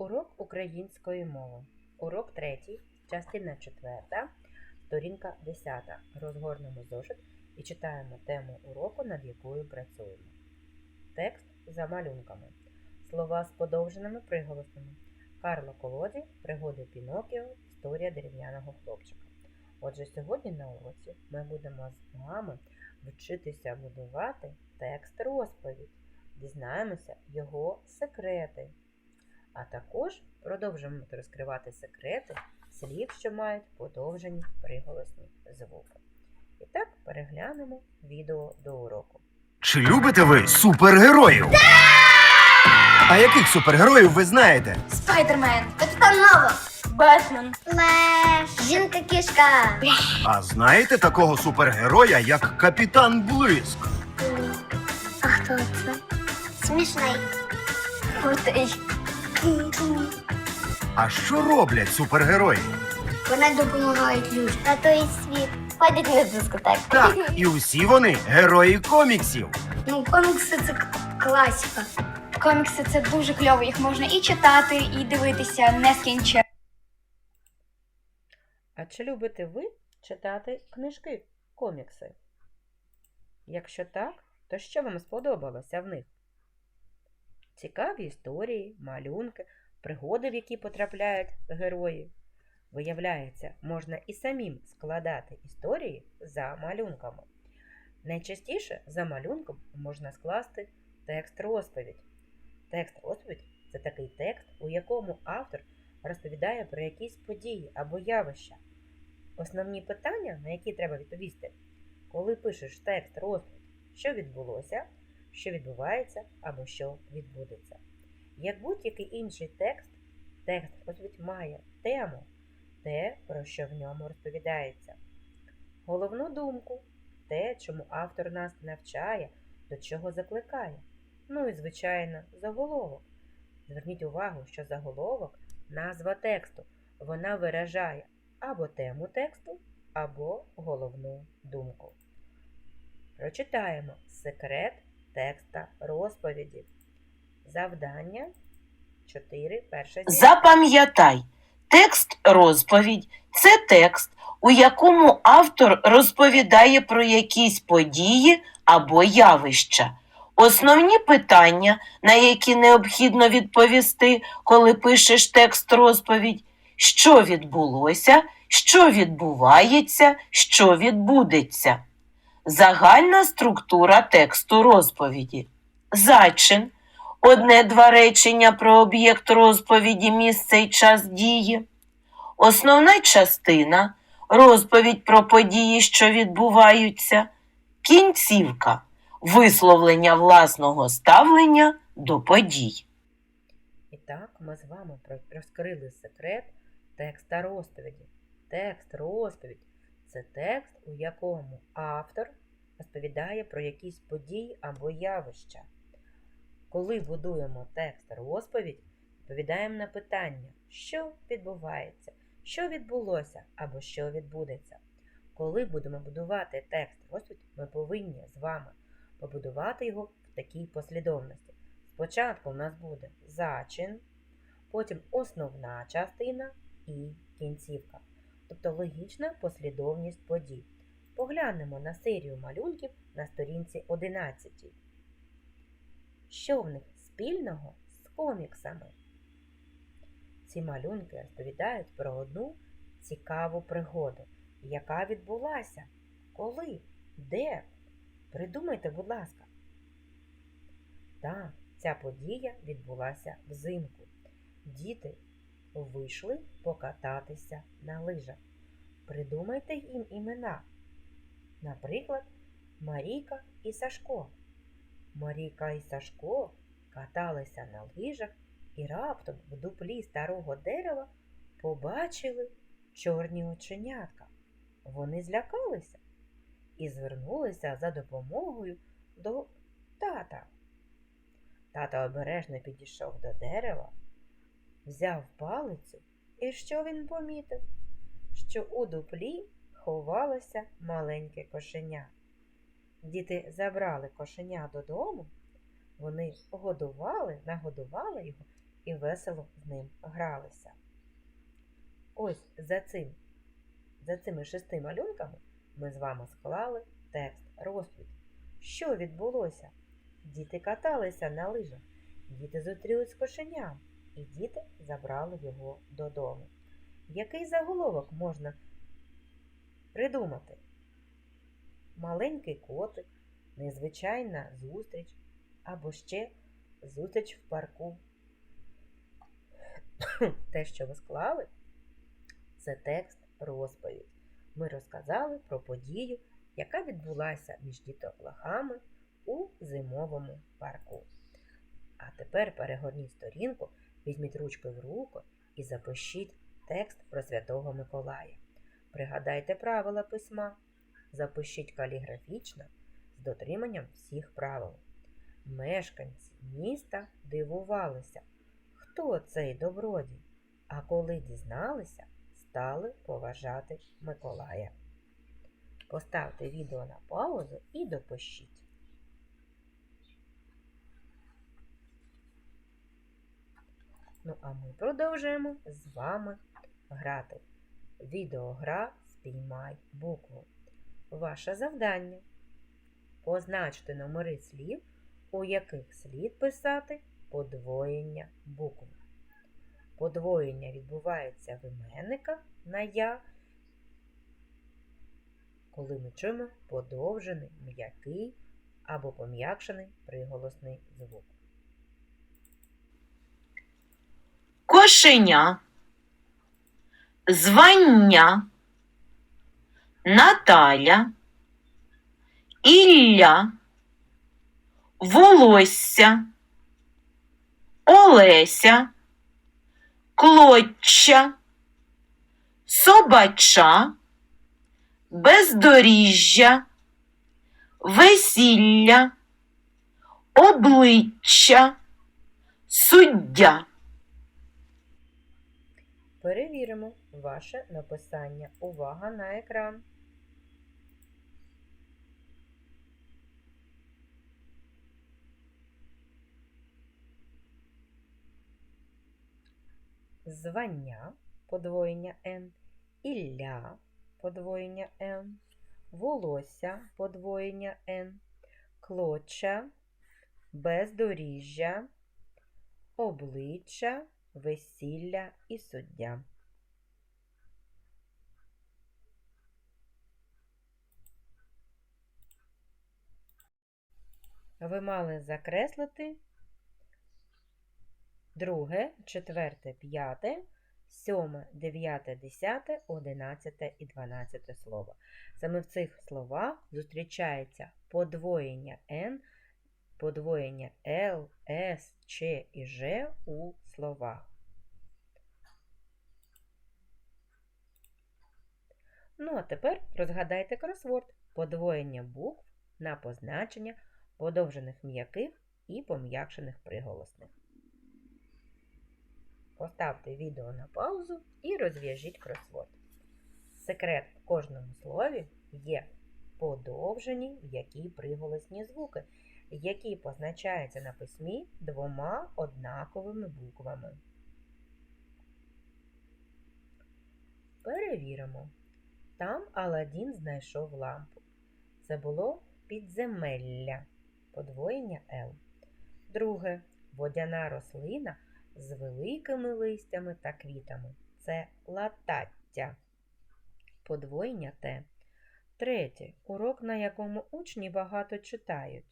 Урок української мови. Урок третій, частина четверта, сторінка 10. Розгорнемо зошит і читаємо тему уроку, над якою працюємо. Текст за малюнками. Слова з подовженими приголосними. Карло Колоді, пригоди Пінокіо, історія дерев'яного хлопчика. Отже, сьогодні на уроці ми будемо з вами вчитися будувати текст розповідь. Дізнаємося його секрети. А також продовжимо розкривати секрети слів, що мають подовжені приголосні звуки. І так переглянемо відео до уроку. Чи любите ви супергероїв? А яких супергероїв ви знаєте? Спайдермен, Капітан Марвел, Бетмен, Флеш, жінка кішка. А знаєте такого супергероя, як Капітан Блиск? А хто це? Смішний. Крутий. А що роблять супергерої? Вони допомагають людям. На той світ. Ходять на дискотеку. Так, і усі вони герої коміксів. Ну, комікси це к- класика. Комікси це дуже кльово, їх можна і читати, і дивитися нескінченно. А чи любите ви читати книжки, комікси? Якщо так, то що вам сподобалося в них? Цікаві історії, малюнки, пригоди, в які потрапляють герої. Виявляється, можна і самим складати історії за малюнками. Найчастіше за малюнком можна скласти текст розповідь. Текст розповідь це такий текст, у якому автор розповідає про якісь події або явища. Основні питання, на які треба відповісти, коли пишеш текст розповідь, що відбулося, що відбувається або що відбудеться. Як будь-який інший текст, текст розповідь має тему, те, про що в ньому розповідається, головну думку, те, чому автор нас навчає, до чого закликає. Ну і, звичайно, заголовок. Зверніть увагу, що заголовок назва тексту. Вона виражає або тему тексту, або головну думку. Прочитаємо секрет текста розповіді. Завдання 4. Перша Запам'ятай, текст розповідь це текст, у якому автор розповідає про якісь події або явища. Основні питання, на які необхідно відповісти, коли пишеш текст розповідь, що відбулося, що відбувається, що відбудеться. Загальна структура тексту розповіді. Зачин одне-два речення про об'єкт розповіді, місце і час дії. Основна частина розповідь про події, що відбуваються. Кінцівка висловлення власного ставлення до подій. І так, ми з вами розкрили секрет текста розповіді. Текст розповідь це текст, у якому автор розповідає про якісь події або явища. Коли будуємо текст розповідь, відповідаємо на питання, що відбувається, що відбулося або що відбудеться. Коли будемо будувати текст розповідь, ми повинні з вами побудувати його в такій послідовності. Спочатку в нас буде зачин, потім основна частина і кінцівка, тобто логічна послідовність подій. Поглянемо на серію малюнків на сторінці 11. Що в них спільного з коміксами? Ці малюнки розповідають про одну цікаву пригоду, яка відбулася, коли, де. Придумайте, будь ласка. Так, ця подія відбулася взимку. Діти вийшли покататися на лижах. Придумайте їм імена. Наприклад, Марійка і Сашко. Марійка і Сашко каталися на лижах і раптом в дуплі старого дерева побачили чорні оченятка. Вони злякалися і звернулися за допомогою до тата. Тата обережно підійшов до дерева, взяв палицю, і що він помітив? Що у дуплі ховалося маленьке кошеня. Діти забрали кошеня додому, вони годували, нагодували його і весело з ним гралися. Ось за цим, за цими шести малюнками ми з вами склали текст розповідь. Що відбулося? Діти каталися на лижах, діти зустрілись з кошеням, і діти забрали його додому. Який заголовок можна придумати? Маленький котик, незвичайна зустріч або ще зустріч в парку. Те, що ви склали, це текст розповідь. Ми розказали про подію, яка відбулася між дітоплахами у зимовому парку. А тепер перегорніть сторінку, візьміть ручку в руку і запишіть текст про Святого Миколая. Пригадайте правила письма, запишіть каліграфічно з дотриманням всіх правил. Мешканці міста дивувалися, хто цей добродій, а коли дізналися, стали поважати Миколая. Поставте відео на паузу і допишіть. Ну, а ми продовжуємо з вами грати. Відеогра Спіймай букву. Ваше завдання позначте номери слів, у яких слід писати подвоєння букв. Подвоєння відбувається в іменниках на я, коли ми чуємо подовжений, м'який або пом'якшений приголосний звук. Кошеня, звання, Наталя, Ілля, волосся, Олеся, клоччя, собача, бездоріжжя, весілля, обличчя, суддя. Перевіримо ваше написання. Увага на екран. Звання подвоєння Н, Ілля подвоєння Н, волосся подвоєння Н, клоча, бездоріжжя, обличчя, весілля і суддя. Ви мали закреслити друге, четверте, п'яте, сьоме, дев'яте, десяте, одинадцяте і дванадцяте слово. Саме в цих словах зустрічається подвоєння Н, подвоєння Л, С, Ч і Ж у словах. Ну, а тепер розгадайте кросворд подвоєння букв на позначення подовжених м'яких і пом'якшених приголосних. Поставте відео на паузу і розв'яжіть кросворд. Секрет в кожному слові є подовжені м'які приголосні звуки, які позначаються на письмі двома однаковими буквами. Перевіримо. Там Аладдін знайшов лампу. Це було підземелля, подвоєння Л. Друге водяна рослина з великими листями та квітами. Це латаття, подвоєння Т. Третє урок, на якому учні багато читають.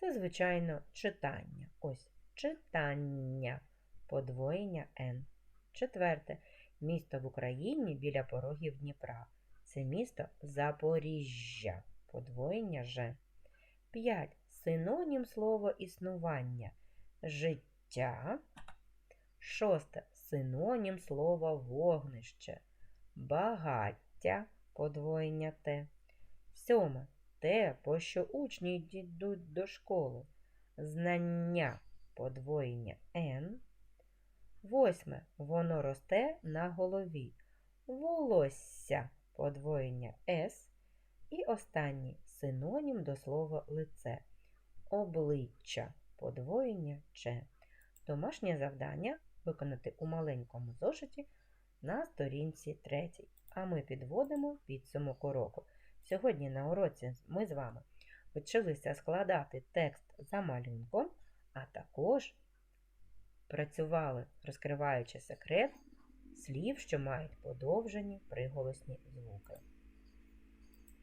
Це, звичайно, читання. Ось читання, подвоєння Н. Четверте місто в Україні біля порогів Дніпра. Це місто Запоріжжя, подвоєння Ж. 5. Синонім слова існування. Життя. Шосте. Синонім слова вогнище. Багаття, подвоєння Т. Сьоме. Те, по що учні йдуть до школи. Знання, подвоєння Н. Восьме. Воно росте на голові. Волосся подвоєння С. І останній синонім до слова лице. Обличчя подвоєння Ч. Домашнє завдання виконати у маленькому зошиті на сторінці 3. А ми підводимо підсумок уроку. Сьогодні на уроці ми з вами вчилися складати текст за малюнком, а також працювали, розкриваючи секрет слів, що мають подовжені приголосні звуки.